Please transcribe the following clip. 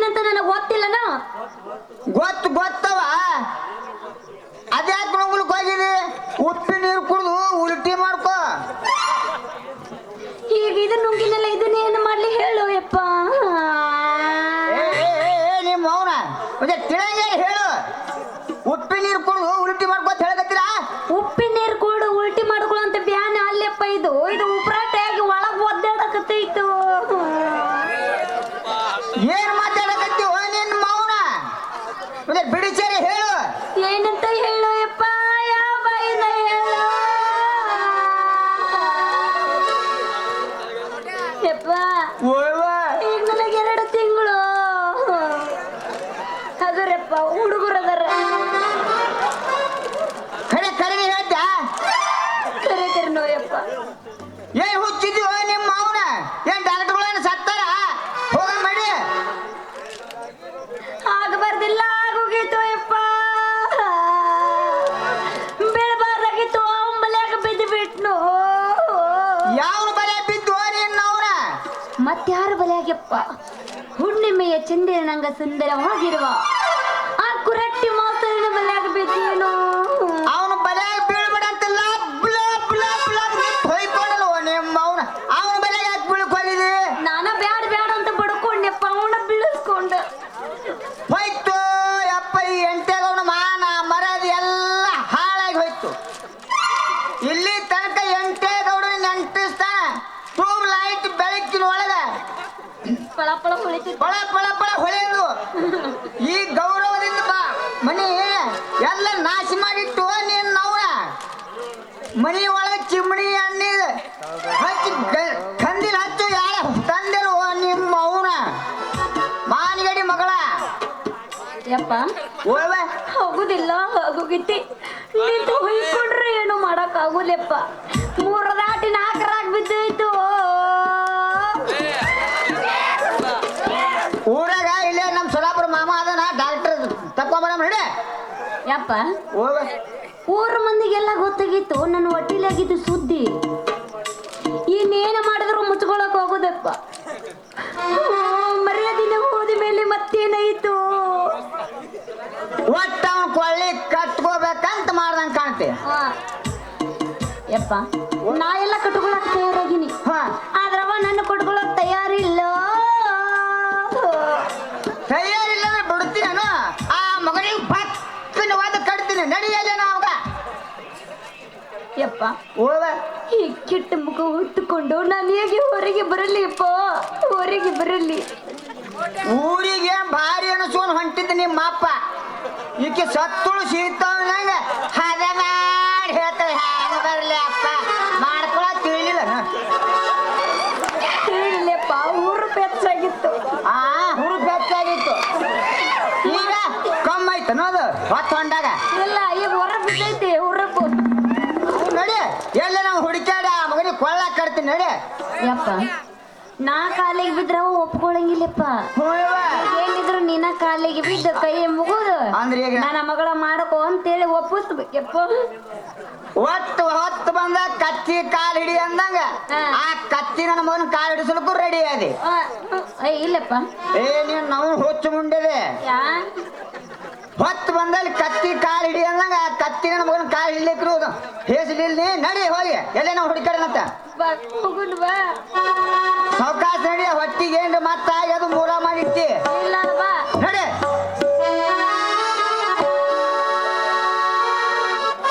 ನುಂಗಿನಂತ ನನಗೆ ಗೊತ್ತಿಲ್ಲನ? ಗೊತ್ತು ಗೊತ್ತವ. ಅದ್ಯಾಕೆ ನುಂಗ್ಲಿಕ್ಕೆ ಹೋಗಿದಿ? ಉಪ್ಪಿ ನೀರು ಕುಡಿದು ಉಲ್ಟಿ ಮಾಡ್ಕೋ. ಈಗ ಇದು ನುಂಗಿನಲ್ಲ ಇದನ್ನ ಏನು ಮಾಡ್ಲಿ ಹೇಳು ಯಪ್ಪ. ನಿಮ್ಮ ಅವನ ಮತ್ತೆ ತಿಳಂಗ ಹೇಳು. ಉಪ್ಪಿ ನೀರು ಕುಡಿದು ಉಲ್ಟಿ ಮಾಡ್ಕೋತ ಹೇಳಕತ್ತೀರಾ? ಏನ್ ಹುಚ್ಚಿದ್ಯೋ ನಿಮ್ಮ ಮಾವನ? ಏನ್ ಡಾಕ್ಟರ್ಗಳೇನು ಸತ್ತಾರ? ಹೋಗ ಮಾಡಿ ಆಗಬಾರ್ದಿಲ್ಲ ಆಗೋಗಿತ್ತು ಯಪ್ಪ. ಬೀಳ್ಬಾರ್ದಾಗಿತ್ತು ಅಂಬಲ್ಯಾಗ ಬಿದ್ದು ಬಿಟ್ನು ಯಾವ ಬಲೆ ಬಿದ್ದು ನಿನ್ನ ಅವನ ಮತ್ಯಾರ ಬಲೆಯಾಗ್ಯಪ್ಪ. ಹುಣ್ಣಿಮೆಯ ಚಂದಿರನಂಗ ಸುಂದರವಾಗಿರುವ ಆ ಕುರಟ್ಟಿ ಮಾಸ್ತರಿನ ಬಲೆಯಾಗ ಬಿದ್ದೇನು ಪಳ ಪಳ ಹೊಳಿತಿತ್ತು ಪಳ ಪಳ ಪಳ ಹೊಳೆಯೋದು ಈ ಗೌರವದಿಂದ ಬಾ. ಮನಿ ಎಲ್ಲ ನಾಶ ಮಾಡಿಟ್ಟು ನೀನ್ ನವ್ರ ಮನಿ ಒಳಗೆ ಚಿಮಣಿ ಎಣ್ಣೆ ಹಚ್ಚಿ ಕಂದಿಲ್ ಹಚ್ಚು ಯಾರ ತಂದಿರು ನಿಮ್ಮ ಅವನ. ಮಾನಿಗಡಿ ಮಗಳ. ಯಪ್ಪ ಓಯ್ವ ಹೋಗುದಿಲ್ಲ ಹೋಗುಗಿತ್ತಿ ನಿಂತು ಹೊಯ್ಕೊಂಡ್ರೆ ಏನು ಮಾಡಕ್ ಆಗುದಿಲ್ಲಪ್ಪ ಮೂರು ದಾಟಿ ತಕೊಂಬರ ನಡಿ ಯಪ್ಪ. ಊರ ಮಂದಿಗೆಲ್ಲ ಗೊತ್ತಾಗಿತ್ತು ನನ್ನ ಹೊಟ್ಟಿಲಾಗಿದ್ದು ಸುದ್ದಿ. ಇನ್ನೇನು ಮಾಡಿದ್ರು ಮುಚ್ಕೊಳಕ್ ಹೋಗುದಪ್ಪ. ಮರ್ಯಾದಿನ ಹೋದ ಮೇಲೆ ಮತ್ತೇನಾಯ್ತು? ಒಟ್ಟ ಅವನ ಕೊಳ್ಳಿ ಕಟ್ಕೋಬೇಕಂತ ಮಾಡ್ದಂಗ ಕಾಣ್ತೆ. ಯಪ್ಪ ನಾ ಎಲ್ಲ ಕಟ್ಕೊಳಕ್ ತಯಾರಾಗಿನಿ. ಹಾ. ಆದ್ರವ ನನ್ನ ಕೊಟ್ಕೊಳಕ್ ತಯಾರಿಲ್ಲ. ತಯಾರಿಲ್ಲ ಅಂದ್ರೆ ನಾನು ಆ ಮಗನಿಗೆ ಪಕ್ಕನ ಒಂದು ಕಟ್ತೀನಿ ನಡಿಯಲ್ಲ ನಾವಾಗ ಯಪ್ಪ, ಓವ, ಈ ಕೆಟ್ಟ ಮುಖ ಹೊತ್ತುಕೊಂಡು ನಾನು ಹೇಗೆ ಹೊರಗೆ ಬರಲಿ ಅಪ್ಪ ಹೊರಗೆ ಬರಲಿ. ಊರಿಗೆ ಭಾರಿ ಅನಿಸೋನ್ ಹೊಂಟಿದ್ದ ನಿಮ್ಮ ಅಪ್ಪ ಈಕೆ ಸತ್ತುಳು ಸೀತವನಂಗ ಹದ ಮಾಡಿ ಹೇಳ್ತಾಳೆ ಹ್ಯಾಂಗ ಬರಲಿ ಅಪ್ಪ. ಹೊತ್ತು ಹೊಂಡಾಗ ಇಲ್ಲ ಈಗ ಹೊರ ಬಿದ್ದೈತಿ ಊರಪ್ಪು ನಡಿ. ಎಲ್ಲ ನಾವು ಹುಡುಕ್ಯಾಡ ಆ ಮಗನಿಗೆ ಕೊಳ್ಳ ಕಟ್ತೀನಿ ನಡಿ. ಯಪ್ಪ ನಾ ಕಾಲಿಗೆ ಬಿದ್ರ ಒಪ್ಕೊಳಂಗಿಲ್ಲಪ್ಪ. ಹೇಳಿದ್ರು ಏನಿದ್ರು ನಿನ್ನ ಕಾಲಿಗೆ ಬಿದ್ದ ಕೈ ಮುಗುದು. ಅಂದ್ರೆ ಈಗ ನನ್ನ ಮಗಳ ಮಾಡಕೋ ಅಂತೇಳಿ ಒಪ್ಪಿಸ್ಬೇಕಪ್ಪ. ಒತ್ತು ಹೊತ್ತು ಬಂದ ಕತ್ತಿ ಕಾಲ್ ಹಿಡಿ ಅಂದಂಗ. ಆ ಕತ್ತಿ ನನ್ನ ಮಗನ ಕಾಲ್ ಹಿಡಿಸಲಕ್ಕೂ ರೆಡಿ ಅದಿ ಏ, ಇಲ್ಲಪ್ಪ. ಏ ನೀನ್ ನಾವು ಹುಚ್ಚು ಮುಂಡೆದೆ. ಹೊತ್ತು ಬಂದಲ್ಲಿ ಕತ್ತಿ ಕಾಲ್ ಹಿಡಿ ಅಂದಂಗ ಆ ಕತ್ತಿ ನನ್ನ ಮಗನ ಕಾಲ್ ಹಿಡ್ಲಿಕ್ಕಿರುವುದು ಹೇಸಿಲಿ ನಡಿ ಹೋಗಿ. ಎಲ್ಲೇ ನಾವು ಹುಡುಕಾಡನಂತ ಅವಕಾಶ ಸಾವಕಾಶ ನಡಿ ಹೊಟ್ಟಿಗೆ ಏನ್ರಿ ಅದು ಮೂರ ಮಾಡಿಟ್ಟಿ